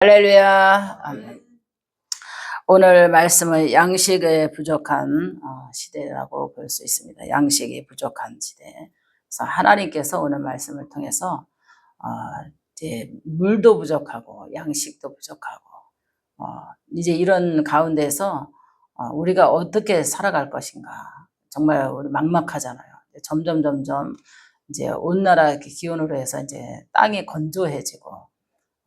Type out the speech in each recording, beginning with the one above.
할렐루야. 오늘 말씀은 양식에 부족한 어, 시대라고 볼 수 있습니다. 양식이 부족한 시대. 그래서 하나님께서 오늘 말씀을 통해서 어, 이제 물도 부족하고 양식도 부족하고 어, 이제 이런 가운데서 어, 우리가 어떻게 살아갈 것인가 정말 우리 막막하잖아요. 점점 점점 이제 온 나라 이렇게 기온으로 해서 이제 땅이 건조해지고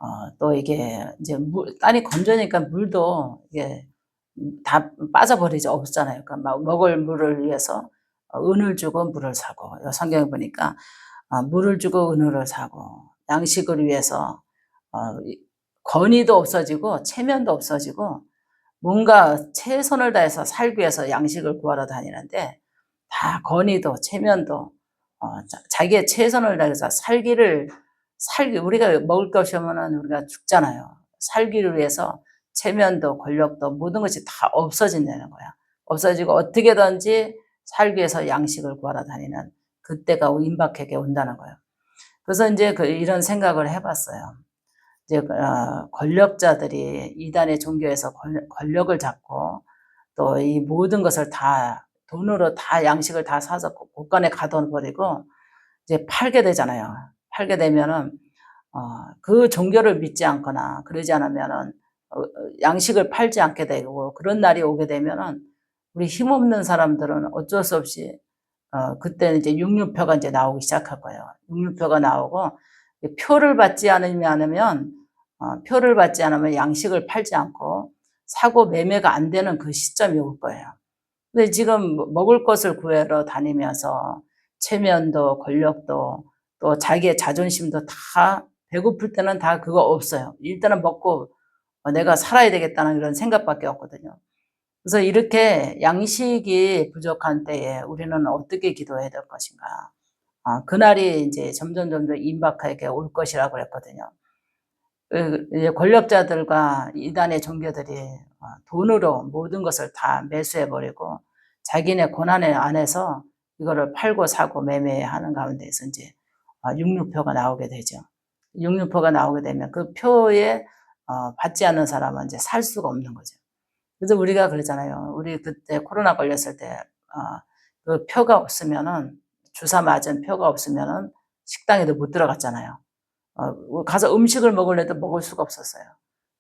어, 또 이게 이제 물, 땅이 건조니까 물도 이게 다 빠져버리지 없잖아요. 그러니까 막 먹을 물을 위해서 어, 은을 주고 물을 사고 성경에 보니까 어, 물을 주고 은을 사고 양식을 위해서 어, 이- 권위도 없어지고 체면도 없어지고 뭔가 최선을 다해서 살기 위해서 양식을 구하러 다니는데 다 권위도 체면도 자기의 최선을 다해서 살기를 살기 우리가 먹을 것이 없으면 우리가 죽잖아요. 살기를 위해서 체면도 권력도 모든 것이 다 없어진다는 거야. 없어지고 어떻게든지 살기 위해서 양식을 구하러 다니는 그때가 임박하게 온다는 거예요. 그래서 이제 그 이런 생각을 해봤어요. 이제 어, 권력자들이 이단의 종교에서 권- 권력을 잡고 또 이 모든 것을 다 돈으로 다 양식을 다 사서 곳간에 가둬버리고 이제 팔게 되잖아요. 팔게 되면은 어, 그 종교를 믿지 않거나 그러지 않으면은 어, 어, 양식을 팔지 않게 되고 그런 날이 오게 되면은 우리 힘없는 사람들은 어쩔 수 없이 어, 그때는 이제 육류표가 이제 나오기 시작할 거예요. 육류표가 나오고 표를 받지 않으면 어, 표를 받지 않으면 양식을 팔지 않고 사고 매매가 안 되는 그 시점이 올 거예요. 근데 지금 먹을 것을 구하러 다니면서 체면도 권력도 또 자기의 자존심도 다 배고플 때는 다 그거 없어요. 일단은 먹고 어, 내가 살아야 되겠다는 이런 생각밖에 없거든요. 그래서 이렇게 양식이 부족한 때에 우리는 어떻게 기도해야 될 것인가? 아, 그날이 이제 점점 점점 임박하게 올 것이라고 그랬거든요. 그, 권력자들과 이단의 종교들이 어, 돈으로 모든 것을 다 매수해버리고 자기네 고난의 안에서 이거를 팔고 사고 매매하는 가운데서 이제 어, 육류표가 나오게 되죠. 육류표가 나오게 되면 그 표에 어, 받지 않는 사람은 이제 살 수가 없는 거죠. 그래서 우리가 그러잖아요. 우리 그때 코로나 걸렸을 때, 어, 그 표가 없으면은, 주사 맞은 표가 없으면은 식당에도 못 들어갔잖아요. 어, 가서 음식을 먹을래도 먹을 수가 없었어요.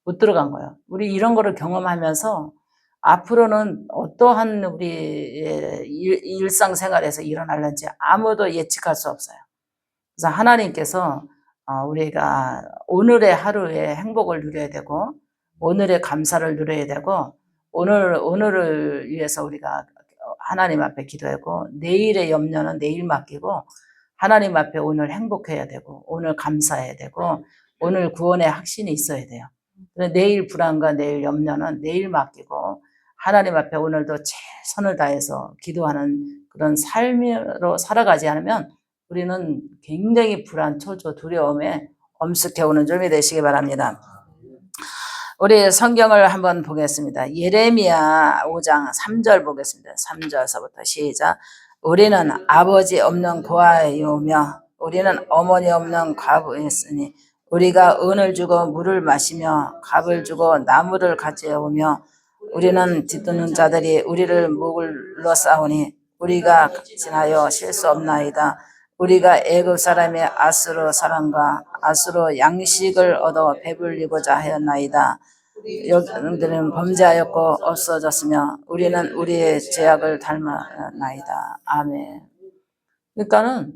못 들어간 거예요. 우리 이런 거를 경험하면서 앞으로는 어떠한 우리의 일- 일상생활에서 일어날는지 아무도 예측할 수 없어요. 그래서 하나님께서 어, 우리가 오늘의 하루의 행복을 누려야 되고 오늘의 감사를 누려야 되고 오늘 오늘을 위해서 우리가 하나님 앞에 기도하고 내일의 염려는 내일 맡기고 하나님 앞에 오늘 행복해야 되고 오늘 감사해야 되고 오늘 구원의 확신이 있어야 돼요. 내일 불안과 내일 염려는 내일 맡기고 하나님 앞에 오늘도 최선을 다해서 기도하는 그런 삶으로 살아가지 않으면 우리는 굉장히 불안, 초조, 두려움에 엄습해 오는 점이 되시기 바랍니다. 우리 성경을 한번 보겠습니다. 예레미야 5장 3절 보겠습니다. 3절서부터 시작. 우리는 아버지 없는 고아이오며 우리는 어머니 없는 과부였으니 우리가 은을 주고 물을 마시며 값을 주고 나무를 가져오며 우리는 뒤쫓는 자들이 우리를 목을러 싸우니 우리가 지나여 실수 없나이다. 우리가 애굽 사람의 아수르 사람과 아수르 양식을 얻어 배불리고자 하였나이다. 여러분들은 범죄하였고 없어졌으며 우리는 우리의 죄악을 닮았나이다. 아멘. 그러니까는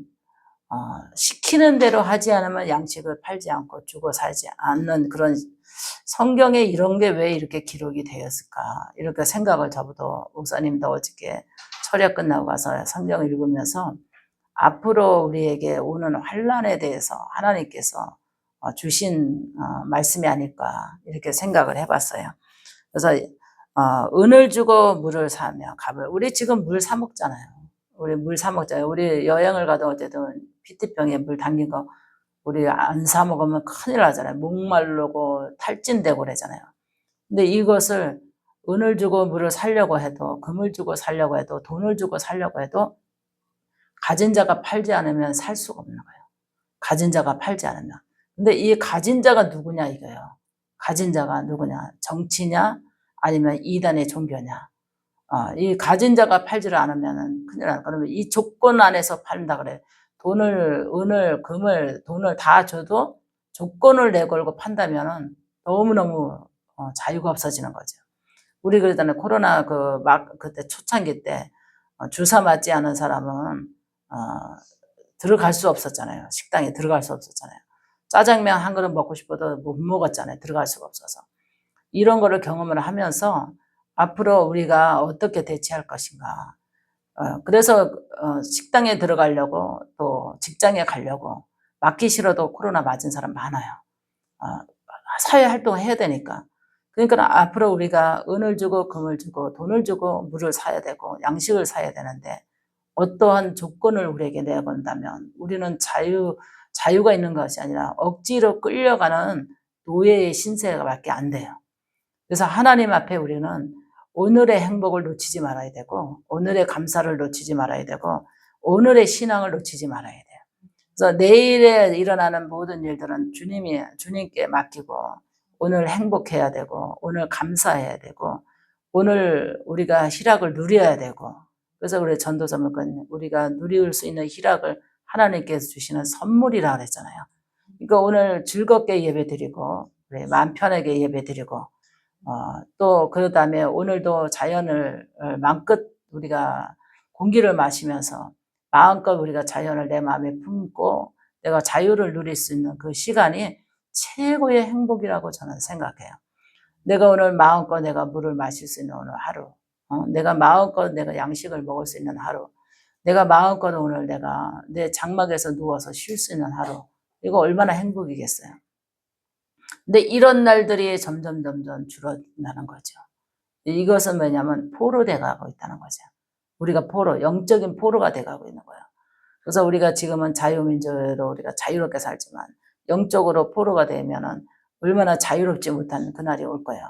어, 시키는 대로 하지 않으면 양식을 팔지 않고 주고 살지 않는 그런 성경에 이런 게 왜 이렇게 기록이 되었을까 이렇게 생각을 저부터 목사님도 어저께 철야 끝나고 와서 성경을 읽으면서 앞으로 우리에게 오는 환란에 대해서 하나님께서 어, 주신 어, 말씀이 아닐까 이렇게 생각을 해봤어요. 그래서 어, 은을 주고 물을 사며 값을 우리 지금 물 사 먹잖아요. 우리 물 사 먹잖아요. 우리 여행을 가도 어쨌든 피트병에 물 담긴 거 우리 안 사 먹으면 큰일 나잖아요. 목마르고 탈진되고 그러잖아요. 근데 이것을 은을 주고 물을 살려고 해도 금을 주고 살려고 해도 돈을 주고 살려고 해도 가진 자가 팔지 않으면 살 수가 없는 거예요. 가진 자가 팔지 않으면. 근데 이 가진 자가 누구냐 이거예요. 가진 자가 누구냐? 정치냐? 아니면 이단의 종교냐? 어, 이 가진 자가 팔지를 않으면은 큰일 나. 그러면 이 조건 안에서 팔린다 그래. 돈을, 은을, 금을, 돈을 다 줘도 조건을 내걸고 판다면은 너무너무 어, 자유가 없어지는 거죠. 우리 그러잖아요. 코로나 그 막 그때 초창기 때 어, 주사 맞지 않은 사람은 어, 들어갈 수 없었잖아요. 식당에 들어갈 수 없었잖아요. 짜장면 한 그릇 먹고 싶어도 못 먹었잖아요. 들어갈 수가 없어서. 이런 거를 경험을 하면서 앞으로 우리가 어떻게 대처할 것인가. 어, 그래서 어, 식당에 들어가려고 또 직장에 가려고 맞기 싫어도 코로나 맞은 사람 많아요. 어, 사회 활동을 해야 되니까. 그러니까 앞으로 우리가 은을 주고 금을 주고 돈을 주고 물을 사야 되고 양식을 사야 되는데 어떠한 조건을 우리에게 내건다면 우리는 자유, 자유가 있는 것이 아니라 억지로 끌려가는 노예의 신세가밖에 안 돼요. 그래서 하나님 앞에 우리는 오늘의 행복을 놓치지 말아야 되고 오늘의 감사를 놓치지 말아야 되고 오늘의 신앙을 놓치지 말아야 돼요. 그래서 내일에 일어나는 모든 일들은 주님이 주님께 맡기고 오늘 행복해야 되고 오늘 감사해야 되고 오늘 우리가 희락을 누려야 되고 그래서 우리 전도서 물건 우리가 누릴 수 있는 희락을 하나님께서 주시는 선물이라 그랬잖아요. 그러니까 오늘 즐겁게 예배드리고 우리 마음 편하게 예배드리고 어, 또 그다음에 오늘도 자연을 어, 마음껏 우리가 공기를 마시면서 마음껏 우리가 자연을 내 마음에 품고 내가 자유를 누릴 수 있는 그 시간이 최고의 행복이라고 저는 생각해요. 내가 오늘 마음껏 내가 물을 마실 수 있는 오늘 하루, 어? 내가 마음껏 내가 양식을 먹을 수 있는 하루, 내가 마음껏 오늘 내가 내 장막에서 누워서 쉴 수 있는 하루, 이거 얼마나 행복이겠어요. 근데 이런 날들이 점점 점점 줄어나는 거죠. 이것은 뭐냐면 포로 돼 가고 있다는 거죠. 우리가 포로, 영적인 포로가 돼 가고 있는 거예요. 그래서 우리가 지금은 자유민주로 우리가 자유롭게 살지만 영적으로 포로가 되면은 얼마나 자유롭지 못한 그날이 올 거예요.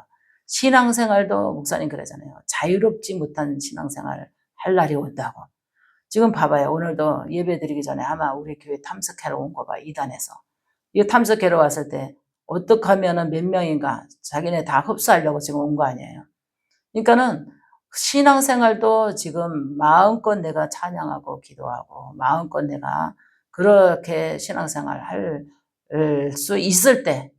신앙생활도 목사님 그러잖아요. 자유롭지 못한 신앙생활 할 날이 온다고. 지금 봐봐요. 오늘도 예배 드리기 전에 아마 우리 교회 탐색하러 온 거 봐. 이단에서. 이 탐색하러 왔을 때 어떻게 하면은 몇 명인가 자기네 다 흡수하려고 지금 온 거 아니에요. 그러니까는 신앙생활도 지금 마음껏 내가 찬양하고 기도하고 마음껏 내가 그렇게 신앙생활 할 수 있을 때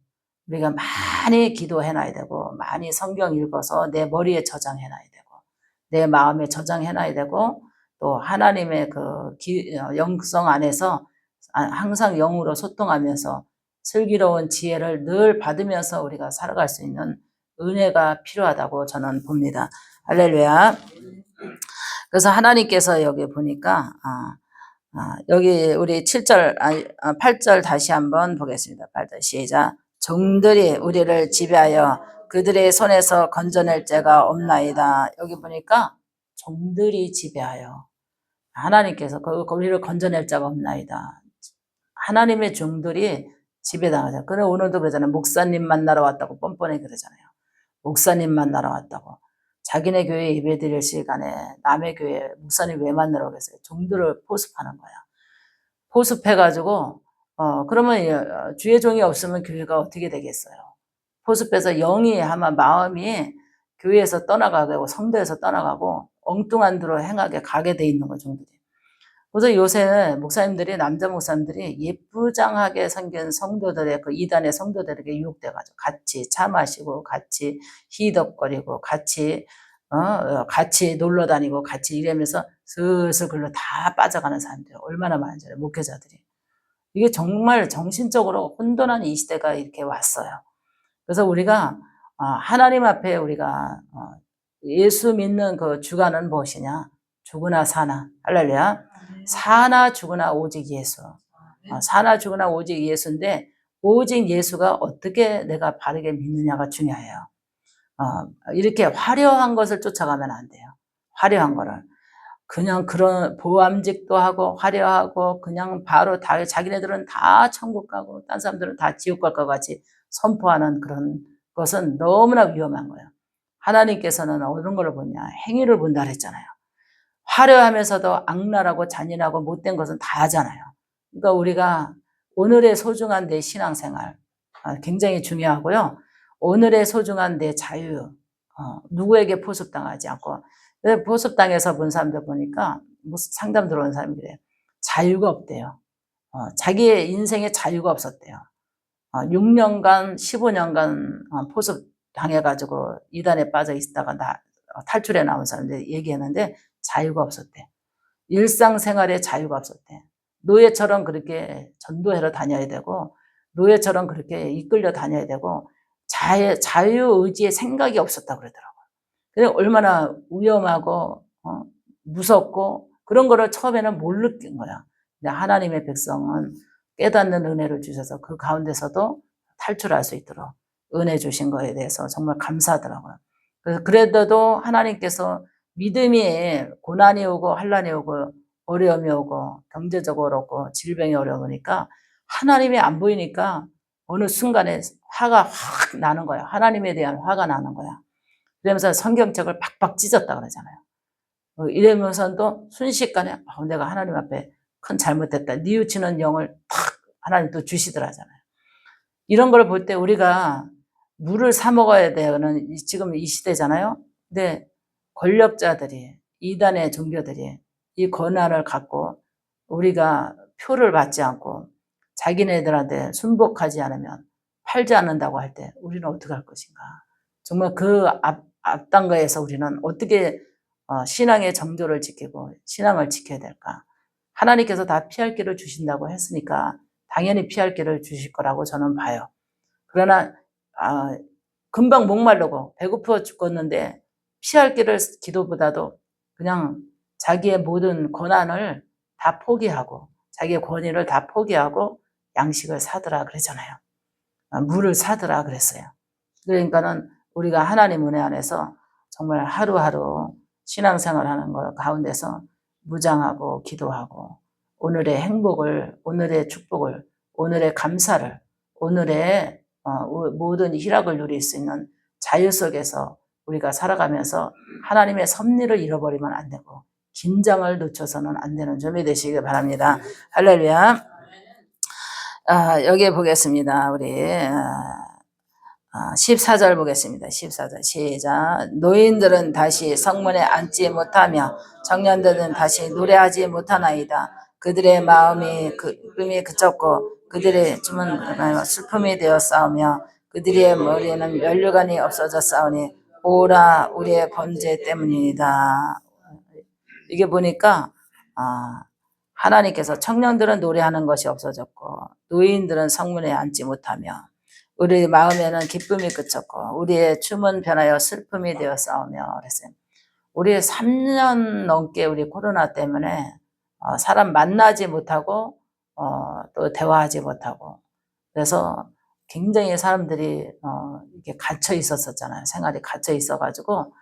우리가 많이 기도해 놔야 되고 많이 성경 읽어서 내 머리에 저장해 놔야 되고 내 마음에 저장해 놔야 되고 또 하나님의 그 기, 어, 영성 안에서 아, 항상 영으로 소통하면서 슬기로운 지혜를 늘 받으면서 우리가 살아갈 수 있는 은혜가 필요하다고 저는 봅니다. 할렐루야. 그래서 하나님께서 여기 보니까 아, 아, 여기 우리 7절, 아, 8절 다시 한번 보겠습니다. 8절 시작. 종들이 우리를 지배하여 그들의 손에서 건져낼 죄가 없나이다. 여기 보니까 종들이 지배하여 하나님께서 그 우리를 건져낼 자가 없나이다. 하나님의 종들이 지배당하죠. 그래 오늘도 그러잖아요. 목사님 만나러 왔다고 뻔뻔히 그러잖아요. 목사님 만나러 왔다고. 자기네 교회 예배 드릴 시간에 남의 교회 목사님 왜 만나러 오겠어요? 종들을 포섭하는 거야. 포섭해가지고 어 그러면 주의 종이 없으면 교회가 어떻게 되겠어요? 포섭해서 영이 아마 마음이 교회에서 떠나가고 성도에서 떠나가고 엉뚱한 대로 행하게 가게 돼 있는 거 종들이. 그래서 요새 목사님들이 남자 목사님들이 예쁘장하게 생긴 성도들의 그 이단의 성도들에게 유혹돼가지고 같이 차 마시고 같이 희덕거리고 같이 어 같이 놀러 다니고 같이 이러면서 슬슬 글로 다 빠져가는 사람들 얼마나 많은지 목회자들이 이게 정말 정신적으로 혼돈한 이 시대가 이렇게 왔어요. 그래서 우리가 어, 하나님 앞에 우리가 어, 예수 믿는 그 주관은 무엇이냐? 죽으나 사나 할렐루야. 사나 죽으나 오직 예수. 어, 사나 죽으나 오직 예수인데 오직 예수가 어떻게 내가 바르게 믿느냐가 중요해요. 어, 이렇게 화려한 것을 쫓아가면 안 돼요. 화려한 거를. 그냥 그런 보암직도 하고 화려하고 그냥 바로 다 자기네들은 다 천국 가고 딴 사람들은 다 지옥 갈 것 같이 선포하는 그런 것은 너무나 위험한 거예요. 하나님께서는 어떤 걸 보냐 행위를 본다 그랬잖아요. 화려하면서도 악랄하고 잔인하고 못된 것은 다 하잖아요. 그러니까 우리가 오늘의 소중한 내 신앙생활 아, 굉장히 중요하고요. 오늘의 소중한 내 자유, 어, 누구에게 포섭당하지 않고 포섭당해서 본 사람들 보니까 무슨 상담 들어온 사람들이 자유가 없대요. 어, 자기의 인생에 자유가 없었대요. 어, 6년간, 15년간 어, 포섭 당해가지고 이단에 빠져 있다가 나, 어, 탈출해 나온 사람들이 얘기했는데 자유가 없었대. 일상생활에 자유가 없었대. 노예처럼 그렇게 전도해러 다녀야 되고 노예처럼 그렇게 이끌려 다녀야 되고 자유, 자유 의지의 생각이 없었다 그러더라고 요. 근데 얼마나 위험하고 어, 무섭고 그런 거를 처음에는 못 느낀 거야. 근데 하나님의 백성은 깨닫는 은혜를 주셔서 그 가운데서도 탈출할 수 있도록 은혜 주신 거에 대해서 정말 감사하더라고요. 그래서 그래도 하나님께서 믿음이 고난이 오고 환란이 오고 어려움이 오고 경제적으로 어렵고 질병이 어려우니까 하나님이 안 보이니까 어느 순간에 화가 확 나는 거야. 하나님에 대한 화가 나는 거야. 그러면서 성경책을 팍팍 찢었다 그러잖아요. 어, 이러면서도 순식간에 어, 내가 하나님 앞에 큰 잘못됐다. 뉘우치는 영을 탁 하나님 또 주시더라 잖아요. 이런 걸 볼 때 우리가 물을 사 먹어야 되는 이- 지금 이 시대잖아요. 근데 권력자들이 이단의 종교들이 이 권한을 갖고 우리가 표를 받지 않고 자기네들한테 순복하지 않으면 팔지 않는다고 할 때 우리는 어떻게 할 것인가? 정말 그 앞, 앞단가에서 우리는 어떻게 어, 신앙의 정조를 지키고 신앙을 지켜야 될까? 하나님께서 다 피할 길을 주신다고 했으니까 당연히 피할 길을 주실 거라고 저는 봐요. 그러나 아, 금방 목마르고 배고파 죽겠는데 피할 길을 기도보다도 그냥 자기의 모든 권한을 다 포기하고 자기의 권위를 다 포기하고 양식을 사더라 그랬잖아요. 아, 물을 사더라 그랬어요. 그러니까는 우리가 하나님 은혜 안에서 정말 하루하루 신앙생활 하는 것 가운데서 무장하고 기도하고 오늘의 행복을 오늘의 축복을 오늘의 감사를 오늘의 어, 모든 희락을 누릴 수 있는 자유 속에서 우리가 살아가면서 하나님의 섭리를 잃어버리면 안 되고 긴장을 놓쳐서는 안 되는 점이 되시길 바랍니다. 할렐루야. 아, 여기 보겠습니다. 우리 아, 14절 보겠습니다. 14절 시작. 노인들은 다시 성문에 앉지 못하며 청년들은 다시 노래하지 못하나이다. 그들의 마음이 그, 꿈이 그쳤고 그들의 춤은 슬픔이 되어 싸우며 그들의 머리에는 면류관이 없어져 싸우니 오라 우리의 범죄 때문이다. 이게 보니까 아, 하나님께서 청년들은 노래하는 것이 없어졌고 노인들은 성문에 앉지 못하며 우리 마음에는 기쁨이 그쳤고 우리의 춤은 변하여 슬픔이 되어 싸우며 그랬어요. 우리 3년 넘게 우리 코로나 때문에 어, 사람 만나지 못하고 어, 또 대화하지 못하고 그래서 굉장히 사람들이 어, 이렇게 갇혀 있었었잖아요. 생활이 갇혀 있어가지고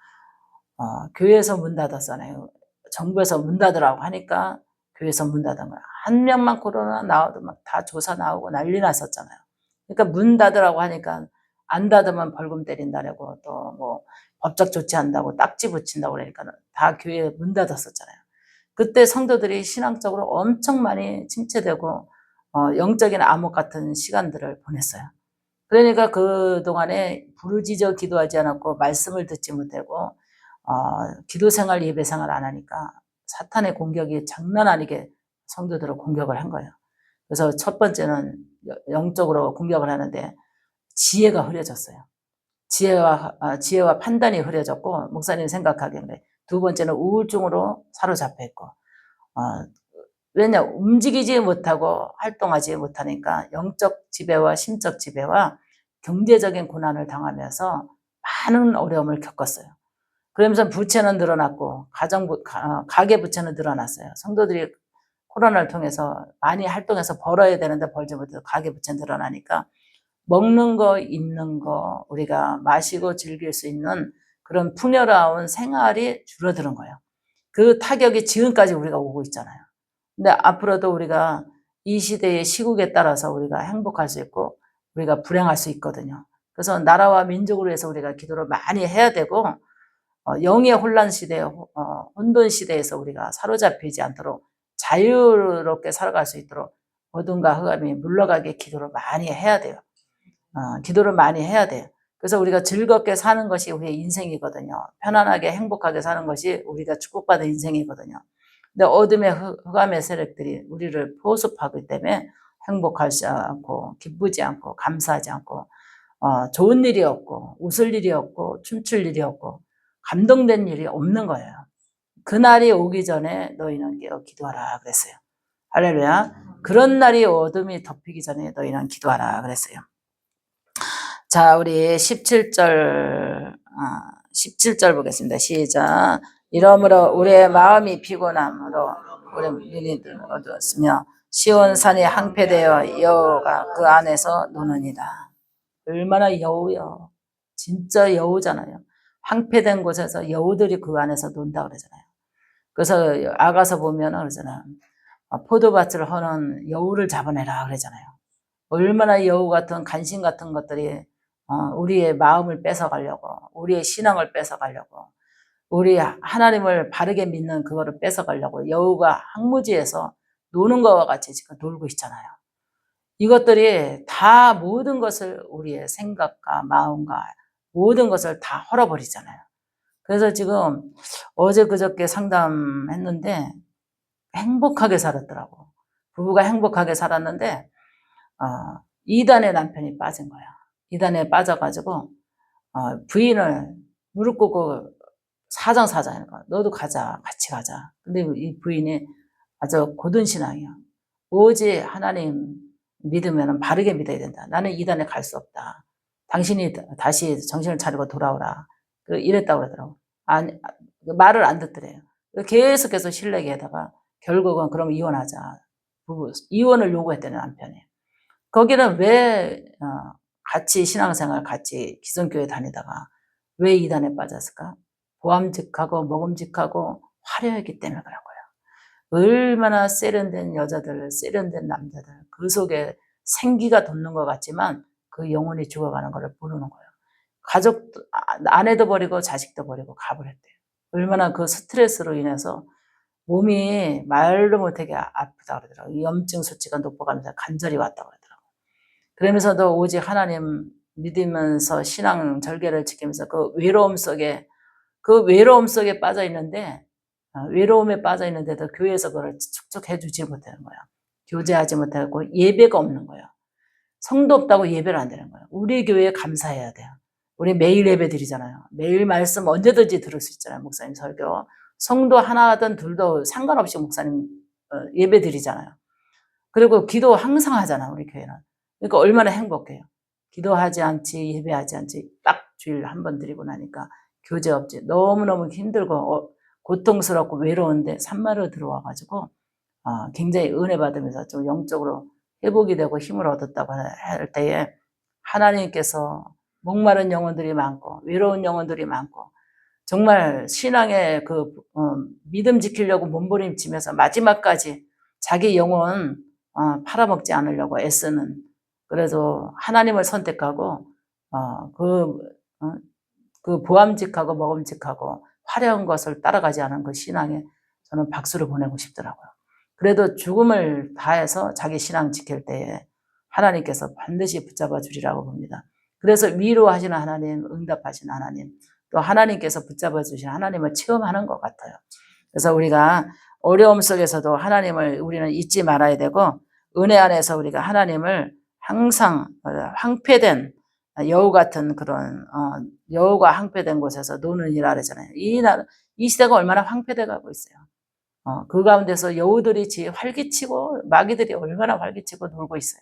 어, 교회에서 문 닫았잖아요. 정부에서 문 닫으라고 하니까 교회에서 문 닫은 거야. 한 명만 코로나 나와도 막 다 조사 나오고 난리 났었잖아요. 그러니까 문 닫으라고 하니까 안 닫으면 벌금 때린다라고 또 뭐 법적 조치한다고 딱지 붙인다고 그러니까 다 교회 문 닫았었잖아요. 그때 성도들이 신앙적으로 엄청 많이 침체되고 어, 영적인 암흑 같은 시간들을 보냈어요. 그러니까 그 동안에 부르짖어 기도하지 않았고 말씀을 듣지 못하고 어, 기도 생활 예배 생활 안 하니까 사탄의 공격이 장난 아니게 성도들을 공격을 한 거예요. 그래서 첫 번째는 영적으로 공격을 하는데 지혜가 흐려졌어요. 지혜와 아, 지혜와 판단이 흐려졌고 목사님 생각하기에는 두 번째는 우울증으로 사로잡혀 있고 어, 왜냐 움직이지 못하고 활동하지 못하니까 영적 지배와 심적 지배와 경제적인 고난을 당하면서 많은 어려움을 겪었어요. 그러면서 부채는 늘어났고 가정 부, 가계 부채는 늘어났어요. 성도들이 코로나를 통해서 많이 활동해서 벌어야 되는데 벌지 못해서 가계 부채 늘어나니까 먹는 거, 입는 거, 우리가 마시고 즐길 수 있는 그런 풍요로운 생활이 줄어드는 거예요. 그 타격이 지금까지 우리가 오고 있잖아요. 근데 앞으로도 우리가 이 시대의 시국에 따라서 우리가 행복할 수 있고 우리가 불행할 수 있거든요. 그래서 나라와 민족을 위해서 우리가 기도를 많이 해야 되고 어, 영의 혼란 시대, 어, 혼돈 시대에서 우리가 사로잡히지 않도록 자유롭게 살아갈 수 있도록 어둠과 흑암이 물러가게 기도를 많이 해야 돼요. 어, 기도를 많이 해야 돼요. 그래서 우리가 즐겁게 사는 것이 우리의 인생이거든요. 편안하게 행복하게 사는 것이 우리가 축복받은 인생이거든요. 근데 어둠의 흑- 흑암의 세력들이 우리를 포섭하기 때문에 행복하지 않고 기쁘지 않고 감사하지 않고 어, 좋은 일이 없고 웃을 일이 없고 춤출 일이 없고 감동된 일이 없는 거예요. 그날이 오기 전에 너희는 깨어 기도하라 그랬어요. 할렐루야. 그런 날이 어둠이 덮이기 전에 너희는 기도하라 그랬어요. 자, 우리 17절, 아, 17절 보겠습니다. 시작. 이러므로 우리의 마음이 피곤함으로 우리 눈이 어두웠으며 시온 산이 항폐되어 여호가 그 안에서 노느니라. 얼마나 여우요. 진짜 여우잖아요. 항폐된 곳에서 여우들이 그 안에서 논다 그러잖아요. 그래서 아가서 보면은 그러잖아요. 아, 포도밭을 허는 여우를 잡아내라 그러잖아요. 얼마나 여우 같은 간신 같은 것들이 어, 우리의 마음을 뺏어가려고, 우리의 신앙을 뺏어가려고, 우리 하나님을 바르게 믿는 그거를 뺏어가려고 여우가 항무지에서 노는 것과 같이 지금 놀고 있잖아요. 이것들이 다 모든 것을 우리의 생각과 마음과 모든 것을 다 헐어버리잖아요. 그래서 지금 어제 그저께 상담했는데 행복하게 살았더라고. 부부가 행복하게 살았는데 어, 이단의 남편이 빠진 거야. 이단에 빠져가지고 어, 부인을 무릎 꿇고 사장 사장이니까 너도 가자 같이 가자. 근데 이 부인이 아주 고든 신앙이야. 오직 하나님 믿으면 바르게 믿어야 된다. 나는 이단에 갈 수 없다. 당신이 다시 정신을 차리고 돌아오라. 그 이랬다고 그러더라고. 아니, 그 말을 안 듣더래요. 계속해서 신뢰에다가 결국은 그럼 이혼하자. 부부, 이혼을 요구했대요, 남편이. 거기는 왜, 어, 같이 신앙생활 같이 기성교회 다니다가 왜 이단에 빠졌을까? 보암직하고 먹음직하고 화려했기 때문에 그런 거예요. 얼마나 세련된 여자들, 세련된 남자들, 그 속에 생기가 돋는 것 같지만 그 영혼이 죽어가는 것을 모르는 거예요. 가족, 아내도 버리고 자식도 버리고 가버렸대요. 얼마나 그 스트레스로 인해서 몸이 말도 못하게 아프다 그러더라고요. 염증 수치가 높아가면서 간절히 왔다 그러더라고요. 그러면서도 오직 하나님 믿으면서 신앙 절개를 지키면서 그 외로움 속에 그 외로움 속에 빠져 있는데 어, 외로움에 빠져 있는데도 교회에서 그걸 축적해 주지 못하는 거야. 교제하지 못하고 예배가 없는 거야. 성도 없다고 예배를 안 되는 거야. 우리 교회에 감사해야 돼요. 우리 매일 예배 드리잖아요. 매일 말씀 언제든지 들을 수 있잖아요. 목사님 설교. 성도 하나든 둘도 상관없이 목사님 어, 예배 드리잖아요. 그리고 기도 항상 하잖아, 우리 교회는. 그러니까 얼마나 행복해요. 기도하지 않지, 예배하지 않지, 딱 주일 한 번 드리고 나니까 교제 없지. 너무너무 힘들고, 어, 고통스럽고 외로운데 산마를 들어와가지고, 어, 굉장히 은혜 받으면서 좀 영적으로 회복이 되고 힘을 얻었다고 할 때에 하나님께서 목마른 영혼들이 많고, 외로운 영혼들이 많고, 정말 신앙의 그 어, 믿음 지키려고 몸부림치면서 마지막까지 자기 영혼 어, 팔아먹지 않으려고 애쓰는 그래도 하나님을 선택하고 어, 그, 어, 그 보암직하고 먹음직하고 화려한 것을 따라가지 않은 그 신앙에 저는 박수를 보내고 싶더라고요. 그래도 죽음을 다해서 자기 신앙 지킬 때에 하나님께서 반드시 붙잡아 주리라고 봅니다. 그래서 위로하시는 하나님, 응답하시는 하나님, 또 하나님께서 붙잡아 주신 하나님을 체험하는 것 같아요. 그래서 우리가 어려움 속에서도 하나님을 우리는 잊지 말아야 되고 은혜 안에서 우리가 하나님을 항상 황폐된 여우 같은 그런 어, 여우가 황폐된 곳에서 노는 이라 그러잖아요. 이, 나, 이 시대가 얼마나 황폐돼 가고 있어요. 어, 그 가운데서 여우들이 지 활기치고 마귀들이 얼마나 활기치고 놀고 있어요.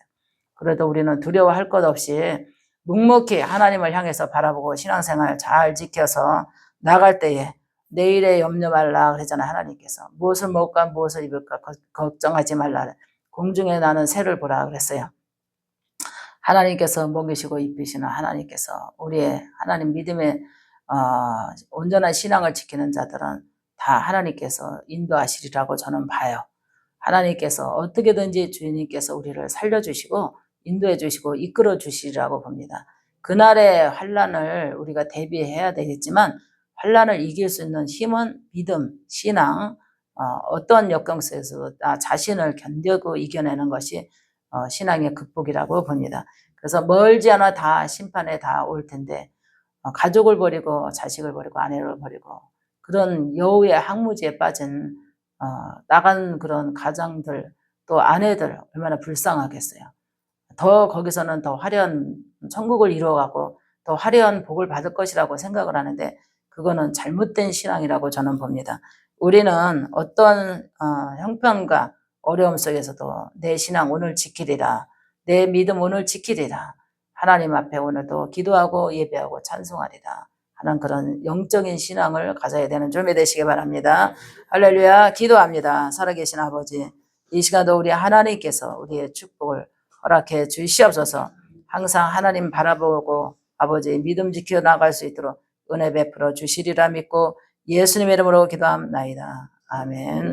그래도 우리는 두려워할 것 없이 묵묵히 하나님을 향해서 바라보고 신앙생활 잘 지켜서 나갈 때에 내일에 염려 말라 그러잖아요 하나님께서. 무엇을 먹을까 무엇을 입을까 걱정하지 말라. 공중에 나는 새를 보라 그랬어요. 하나님께서 먹이시고 입히시는 하나님께서 우리의 하나님 믿음의 어, 온전한 신앙을 지키는 자들은 다 하나님께서 인도하시리라고 저는 봐요. 하나님께서 어떻게든지 주님께서 우리를 살려주시고 인도해 주시고 이끌어 주시리라고 봅니다. 그날의 환란을 우리가 대비해야 되겠지만 환란을 이길 수 있는 힘은 믿음, 신앙, 어, 떤 역경 속에서 나 자신을 견디고 이겨내는 것이 어, 신앙의 극복이라고 봅니다. 그래서 멀지 않아 다 심판에 다 올 텐데 어, 가족을 버리고 자식을 버리고 아내를 버리고 그런 여우의 항무지에 빠진 어, 나간 그런 가장들 또 아내들 얼마나 불쌍하겠어요. 더 거기서는 더 화려한 천국을 이루어가고 더 화려한 복을 받을 것이라고 생각을 하는데 그거는 잘못된 신앙이라고 저는 봅니다. 우리는 어떤 어, 형편과 어려움 속에서도 내 신앙 오늘 지키리라. 내 믿음 오늘 지키리라. 하나님 앞에 오늘도 기도하고 예배하고 찬송하리라. 하는 그런 영적인 신앙을 가져야 되는 준비 되시기 바랍니다. 할렐루야. 기도합니다. 살아계신 아버지. 이 시간도 우리 하나님께서 우리의 축복을 허락해 주시옵소서. 항상 하나님 바라보고 아버지 믿음 지켜 나갈 수 있도록 은혜 베풀어 주시리라 믿고 예수님의 이름으로 기도합나이다. 아멘.